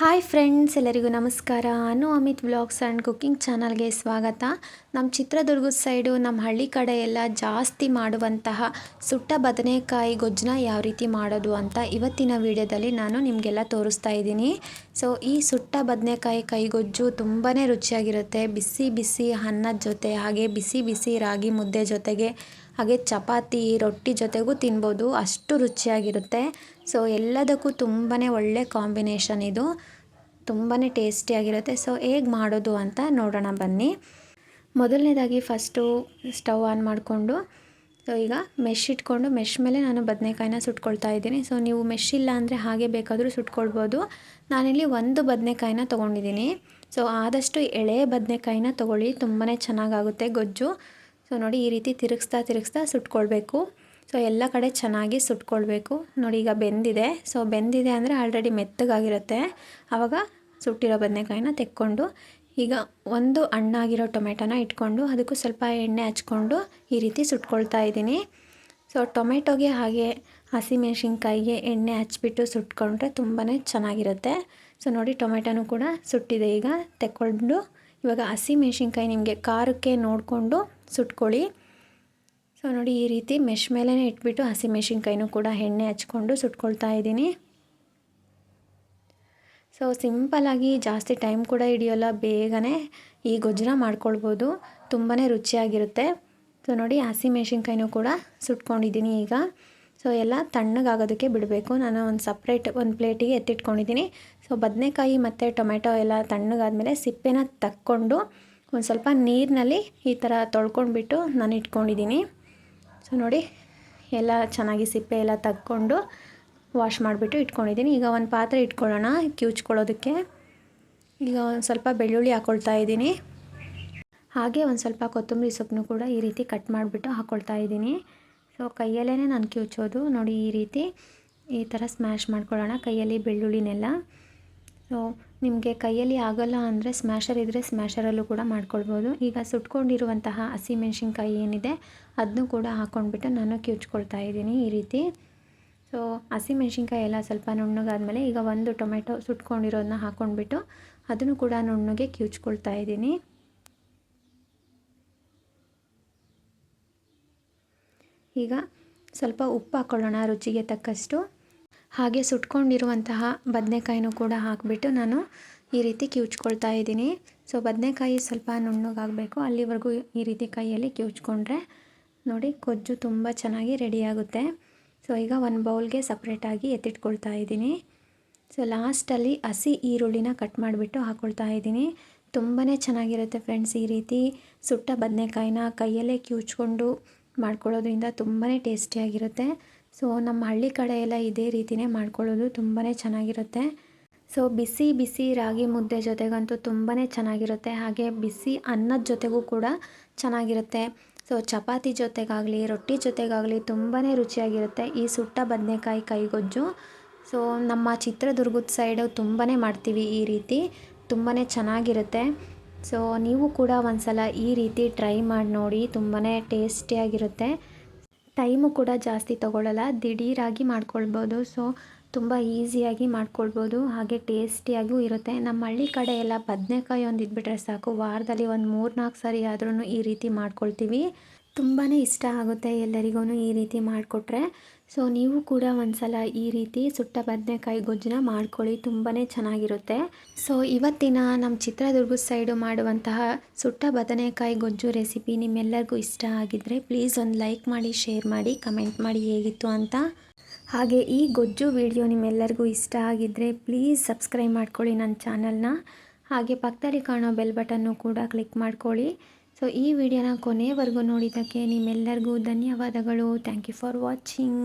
Hi friends ಎಲ್ಲರಿಗೂ ನಮಸ್ಕಾರ. Anu Amit vlogs and cooking ಚಾನಲ್ಗೆ ಸ್ವಾಗತ. ನಮ್ಮ ಚಿತ್ರದುರ್ಗದ ಸೈಡು ನಮ್ಮ ಹಳ್ಳಿ ಕಡೆ ಎಲ್ಲ ಜಾಸ್ತಿ ಮಾಡುವಂತಹ ಸುಟ್ಟ ಬದನೆಕಾಯಿ ಗೊಜ್ಜನ್ನ ಯಾವ ರೀತಿ ಮಾಡೋದು ಅಂತ ಇವತ್ತಿನ ವಿಡಿಯೋದಲ್ಲಿ ನಾನು ನಿಮಗೆಲ್ಲ ತೋರಿಸ್ತಾ ಇದ್ದೀನಿ. ಸೊ ಈ ಸುಟ್ಟ ಬದನೆಕಾಯಿ ಕೈಗೊಜ್ಜು ತುಂಬಾ ರುಚಿಯಾಗಿರುತ್ತೆ. ಬಿಸಿ ಬಿಸಿ ಅನ್ನದ ಜೊತೆ ಹಾಗೆ ಬಿಸಿ ಬಿಸಿ ರಾಗಿ ಮುದ್ದೆ ಜೊತೆಗೆ ಹಾಗೆ ಚಪಾತಿ, ರೊಟ್ಟಿ ಜೊತೆಗೂ ತಿನ್ಬೋದು. ಅಷ್ಟು ರುಚಿಯಾಗಿರುತ್ತೆ. ಸೊ ಎಲ್ಲದಕ್ಕೂ ತುಂಬಾ ಒಳ್ಳೆ ಕಾಂಬಿನೇಷನ್ ಇದು. ತುಂಬಾ ಟೇಸ್ಟಿಯಾಗಿರುತ್ತೆ. ಸೊ ಹೇಗೆ ಮಾಡೋದು ಅಂತ ನೋಡೋಣ ಬನ್ನಿ. ಮೊದಲನೇದಾಗಿ ಫಸ್ಟು ಸ್ಟವ್ ಆನ್ ಮಾಡಿಕೊಂಡು ಸೊ ಈಗ ಮೆಶ್ ಇಟ್ಕೊಂಡು, ಮೆಶ್ ಮೇಲೆ ನಾನು ಬದನೆಕಾಯಿನ ಸುಟ್ಕೊಳ್ತಾ ಇದ್ದೀನಿ. ಸೊ ನೀವು ಮೆಶ್ ಇಲ್ಲ ಅಂದರೆ ಹಾಗೆ ಬೇಕಾದರೂ ಸುಟ್ಕೊಳ್ಬೋದು. ನಾನಿಲ್ಲಿ ಒಂದು ಬದನೆಕಾಯಿನ ತೊಗೊಂಡಿದ್ದೀನಿ. ಸೊ ಆದಷ್ಟು ಎಳೆ ಬದನೆಕಾಯಿನ ತೊಗೊಳ್ಳಿ. ತುಂಬಾ ಚೆನ್ನಾಗಾಗುತ್ತೆ ಗೊಜ್ಜು. ಸೊ ನೋಡಿ ಈ ರೀತಿ ತಿರುಗಿಸ್ತಾ ತಿರುಗಿಸ್ತಾ ಸುಟ್ಕೊಳ್ಬೇಕು. ಸೊ ಎಲ್ಲ ಕಡೆ ಚೆನ್ನಾಗಿ ಸುಟ್ಕೊಳ್ಬೇಕು. ನೋಡಿ ಈಗ ಬೆಂದಿದೆ. ಸೊ ಬೆಂದಿದೆ ಅಂದರೆ ಆಲ್ರೆಡಿ ಮೆತ್ತಗಾಗಿರುತ್ತೆ. ಆವಾಗ ಸುಟ್ಟಿರೋ ಬದನೆಕಾಯಿನ ತೆಕ್ಕೊಂಡು ಈಗ ಒಂದು ಹಣ್ಣಾಗಿರೋ ಟೊಮೆಟೊನ ಇಟ್ಕೊಂಡು ಅದಕ್ಕೂ ಸ್ವಲ್ಪ ಎಣ್ಣೆ ಹಚ್ಕೊಂಡು ಈ ರೀತಿ ಸುಟ್ಕೊಳ್ತಾ ಇದ್ದೀನಿ. ಸೊ ಟೊಮೆಟೊಗೆ ಹಾಗೆ ಹಸಿಮೆಣ್ಸಿನ್ಕಾಯಿಗೆ ಎಣ್ಣೆ ಹಚ್ಬಿಟ್ಟು ಸುಟ್ಕೊಂಡ್ರೆ ತುಂಬಾ ಚೆನ್ನಾಗಿರುತ್ತೆ. ಸೊ ನೋಡಿ ಟೊಮೆಟೊನೂ ಕೂಡ ಸುಟ್ಟಿದೆ ಈಗ. ತೆಕ್ಕೊಂಡು ಇವಾಗ ಹಸಿಮೆಣ್ಸಿನ್ಕಾಯಿ ನಿಮಗೆ ಖಾರಕ್ಕೆ ನೋಡಿಕೊಂಡು ಸುಟ್ಕೊಳ್ಳಿ. ಸೊ ನೋಡಿ ಈ ರೀತಿ ಮೆಶ್ ಮೇಲೇ ಇಟ್ಬಿಟ್ಟು ಹಸಿ ಮೆಣಸಿನ್ಕಾಯಿನೂ ಕೂಡ ಎಣ್ಣೆ ಹಚ್ಕೊಂಡು ಸುಟ್ಕೊಳ್ತಾ ಇದ್ದೀನಿ. ಸೊ ಸಿಂಪಲಾಗಿ ಜಾಸ್ತಿ ಟೈಮ್ ಕೂಡ ಹಿಡಿಯೋಲ್ಲ ಬೇಗನೆ ಈ ಗೊಜ್ಜನ ಮಾಡ್ಕೊಳ್ಬೋದು. ತುಂಬಾ ರುಚಿಯಾಗಿರುತ್ತೆ. ಸೊ ನೋಡಿ ಹಸಿ ಮೆಣಸಿನ್ಕಾಯಿನೂ ಕೂಡ ಸುಟ್ಕೊಂಡಿದ್ದೀನಿ ಈಗ. ಸೊ ಎಲ್ಲ ತಣ್ಣಗಾಗೋದಕ್ಕೆ ಬಿಡಬೇಕು. ನಾನು ಒಂದು ಸಪ್ರೇಟ್ ಒಂದು ಪ್ಲೇಟಿಗೆ ಎತ್ತಿಟ್ಕೊಂಡಿದ್ದೀನಿ. ಸೊ ಬದನೆಕಾಯಿ ಮತ್ತು ಟೊಮೆಟೊ ಎಲ್ಲ ತಣ್ಣಗಾದಮೇಲೆ ಸಿಪ್ಪೆನ ತಕ್ಕೊಂಡು ಒಂದು ಸ್ವಲ್ಪ ನೀರಿನಲ್ಲಿ ಈ ಥರ ತೊಳ್ಕೊಂಡ್ಬಿಟ್ಟು ನಾನು ಇಟ್ಕೊಂಡಿದ್ದೀನಿ. ಸೊ ನೋಡಿ, ಎಲ್ಲ ಚೆನ್ನಾಗಿ ಸಿಪ್ಪೆ ಎಲ್ಲ ತಕ್ಕೊಂಡು ವಾಶ್ ಮಾಡಿಬಿಟ್ಟು ಇಟ್ಕೊಂಡಿದ್ದೀನಿ. ಈಗ ಒಂದು ಪಾತ್ರೆ ಇಟ್ಕೊಳ್ಳೋಣ ಕಿವುಚ್ಕೊಳ್ಳೋದಕ್ಕೆ ಈಗ ಒಂದು ಸ್ವಲ್ಪ ಬೆಳ್ಳುಳ್ಳಿ ಹಾಕ್ಕೊಳ್ತಾ ಇದ್ದೀನಿ. ಹಾಗೆ ಒಂದು ಸ್ವಲ್ಪ ಕೊತ್ತಂಬರಿ ಸೊಪ್ಪನ್ನು ಕೂಡ ಈ ರೀತಿ ಕಟ್ ಮಾಡಿಬಿಟ್ಟು ಹಾಕ್ಕೊಳ್ತಾ ಇದ್ದೀನಿ. ಸೊ ಕೈಯಲ್ಲೇ ನಾನು ಕಿವುಚೋದು ನೋಡಿ ಈ ರೀತಿ ಈ ಥರ ಸ್ಮ್ಯಾಶ್ ಮಾಡ್ಕೊಳ್ಳೋಣ ಕೈಯಲ್ಲಿ ಬೆಳ್ಳುಳ್ಳಿನೆಲ್ಲ. ಸೊ ನಿಮಗೆ ಕೈಯಲ್ಲಿ ಆಗೋಲ್ಲ ಅಂದರೆ ಸ್ಮ್ಯಾಶರ್ ಇದ್ದರೆ ಸ್ಮ್ಯಾಶರಲ್ಲೂ ಕೂಡ ಮಾಡ್ಕೊಳ್ಬೋದು. ಈಗ ಸುಟ್ಕೊಂಡಿರುವಂತಹ ಹಸಿಮೆಣ್ಸಿನ್ಕಾಯಿ ಏನಿದೆ ಅದನ್ನು ಕೂಡ ಹಾಕ್ಕೊಂಡ್ಬಿಟ್ಟು ನಾನು ಕಿವುಚ್ಕೊಳ್ತಾ ಇದ್ದೀನಿ ಈ ರೀತಿ. ಸೊ ಹಸಿಮೆಣ್ಸಿನ್ಕಾಯಿ ಎಲ್ಲ ಸ್ವಲ್ಪ ನುಣ್ಣಗಾದ್ಮೇಲೆ ಈಗ ಒಂದು ಟೊಮೆಟೊ ಸುಟ್ಕೊಂಡಿರೋದನ್ನ ಹಾಕ್ಕೊಂಡ್ಬಿಟ್ಟು ಅದನ್ನು ಕೂಡ ನುಣ್ಣಗೆ ಕಿವುಚ್ಕೊಳ್ತಾ ಇದ್ದೀನಿ. ಈಗ ಸ್ವಲ್ಪ ಉಪ್ಪು ಹಾಕ್ಕೊಳ್ಳೋಣ ರುಚಿಗೆ ತಕ್ಕಷ್ಟು. ಹಾಗೆ ಸುಟ್ಕೊಂಡಿರುವಂತಹ ಬದನೆಕಾಯಿನೂ ಕೂಡ ಹಾಕಿಬಿಟ್ಟು ನಾನು ಈ ರೀತಿ ಕಿವುಚ್ಕೊಳ್ತಾ ಇದ್ದೀನಿ. ಸೊ, ಬದನೆಕಾಯಿ ಸ್ವಲ್ಪ ನುಣ್ಣಗಾಗಬೇಕು. ಅಲ್ಲಿವರೆಗೂ ಈ ರೀತಿ ಕೈಯಲ್ಲಿ ಕಿವುಚ್ಕೊಂಡ್ರೆ ನೋಡಿ ಕೊಜ್ಜು ತುಂಬ ಚೆನ್ನಾಗಿ ರೆಡಿಯಾಗುತ್ತೆ ಸೊ, ಈಗ ಒಂದು ಬೌಲ್ಗೆ ಸಪ್ರೇಟಾಗಿ ಎತ್ತಿಟ್ಕೊಳ್ತಾ ಇದ್ದೀನಿ. ಸೊ, ಲಾಸ್ಟಲ್ಲಿ ಹಸಿ ಈರುಳ್ಳಿನ ಕಟ್ ಮಾಡಿಬಿಟ್ಟು ಹಾಕ್ಕೊಳ್ತಾ ಇದ್ದೀನಿ. ತುಂಬಾ ಚೆನ್ನಾಗಿರುತ್ತೆ ಫ್ರೆಂಡ್ಸ್ ಈ ರೀತಿ ಸುಟ್ಟ ಬದನೆಕಾಯಿನ ಕೈಯಲ್ಲೇ ಕಿವುಚ್ಕೊಂಡು ಮಾಡ್ಕೊಳ್ಳೋದ್ರಿಂದ ತುಂಬಾ ಟೇಸ್ಟಿಯಾಗಿರುತ್ತೆ. ಸೊ, ನಮ್ಮ ಹಳ್ಳಿ ಕಡೆ ಎಲ್ಲ ಇದೇ ರೀತಿಯೇ ಮಾಡ್ಕೊಳ್ಳೋದು ತುಂಬಾ ಚೆನ್ನಾಗಿರುತ್ತೆ. ಸೊ, ಬಿಸಿ ಬಿಸಿ ರಾಗಿ ಮುದ್ದೆ ಜೊತೆಗಂತೂ ತುಂಬಾ ಚೆನ್ನಾಗಿರುತ್ತೆ. ಹಾಗೆ ಬಿಸಿ ಅನ್ನದ ಜೊತೆಗೂ ಕೂಡ ಚೆನ್ನಾಗಿರುತ್ತೆ. ಸೊ, ಚಪಾತಿ ಜೊತೆಗಾಗಲಿ, ರೊಟ್ಟಿ ಜೊತೆಗಾಗಲಿ ತುಂಬಾ ರುಚಿಯಾಗಿರುತ್ತೆ ಈ ಸುಟ್ಟ ಬದನೆಕಾಯಿ ಕೈಗೊಜ್ಜು. ಸೊ, ನಮ್ಮ ಚಿತ್ರದುರ್ಗದ ಸೈಡು ತುಂಬಾ ಮಾಡ್ತೀವಿ ಈ ರೀತಿ. ತುಂಬಾ ಚೆನ್ನಾಗಿರುತ್ತೆ. ಸೊ ನೀವು ಕೂಡ ಒಂದ್ಸಲ ಈ ರೀತಿ ಟ್ರೈ ಮಾಡಿ ನೋಡಿ ತುಂಬಾ ಟೇಸ್ಟಿಯಾಗಿರುತ್ತೆ ಟೈಮು ಕೂಡ ಜಾಸ್ತಿ ತೊಗೊಳ್ಳಲ್ಲ ದಿಢೀರಾಗಿ ಮಾಡ್ಕೊಳ್ಬೋದು. ಸೊ ತುಂಬ ಈಸಿಯಾಗಿ ಮಾಡ್ಕೊಳ್ಬೋದು. ಹಾಗೆ ಟೇಸ್ಟಿಯಾಗೂ ಇರುತ್ತೆ. ನಮ್ಮ ಹಳ್ಳಿ ಕಡೆ ಎಲ್ಲ ಬದನೆಕಾಯಿ ಒಂದು ಇದ್ಬಿಟ್ರೆ ಸಾಕು. ವಾರದಲ್ಲಿ ಒಂದು ಮೂರು ನಾಲ್ಕು ಸರಿ ಆದ್ರೂ ಈ ರೀತಿ ಮಾಡ್ಕೊಳ್ತೀವಿ. ತುಂಬಾ ಇಷ್ಟ ಆಗುತ್ತೆ ಎಲ್ಲರಿಗೂ ಈ ರೀತಿ ಮಾಡಿಕೊಟ್ರೆ. ಸೊ ನೀವು ಕೂಡ ಒಂದ್ಸಲ ಈ ರೀತಿ ಸುಟ್ಟ ಬದನೆಕಾಯಿ ಗೊಜ್ಜನ್ನ ಮಾಡ್ಕೊಳ್ಳಿ ತುಂಬಾ ಚೆನ್ನಾಗಿರುತ್ತೆ. ಸೊ ಇವತ್ತಿನ ನಮ್ಮ ಚಿತ್ರದುರ್ಗದ ಸೈಡು ಮಾಡುವಂತಹ ಸುಟ್ಟ ಬದನೆಕಾಯಿ ಗೊಜ್ಜು ರೆಸಿಪಿ ನಿಮ್ಮೆಲ್ಲರಿಗೂ ಇಷ್ಟ ಆಗಿದ್ದರೆ ಪ್ಲೀಸ್ ಒಂದು ಲೈಕ್ ಮಾಡಿ, ಶೇರ್ ಮಾಡಿ, ಕಮೆಂಟ್ ಮಾಡಿ ಹೇಗಿತ್ತು ಅಂತ. ಹಾಗೆ ಈ ಗೊಜ್ಜು ವಿಡಿಯೋ ನಿಮ್ಮೆಲ್ಲರಿಗೂ ಇಷ್ಟ ಆಗಿದ್ದರೆ ಪ್ಲೀಸ್ ಸಬ್ಸ್ಕ್ರೈಬ್ ಮಾಡ್ಕೊಳ್ಳಿ ನನ್ನ ಚಾನಲ್ನ. ಹಾಗೆ ಪಕ್ಕದಲ್ಲಿ ಕಾಣೋ ಬೆಲ್ ಬಟನ್ನು ಕೂಡ ಕ್ಲಿಕ್ ಮಾಡ್ಕೊಳ್ಳಿ. ಸೊ ಈ ವಿಡಿಯೋನ ಕೊನೆಯವರೆಗೂ ನೋಡಿದ್ದಕ್ಕೆ ನಿಮ್ಮೆಲ್ಲರಿಗೂ ಧನ್ಯವಾದಗಳು. Thank you for watching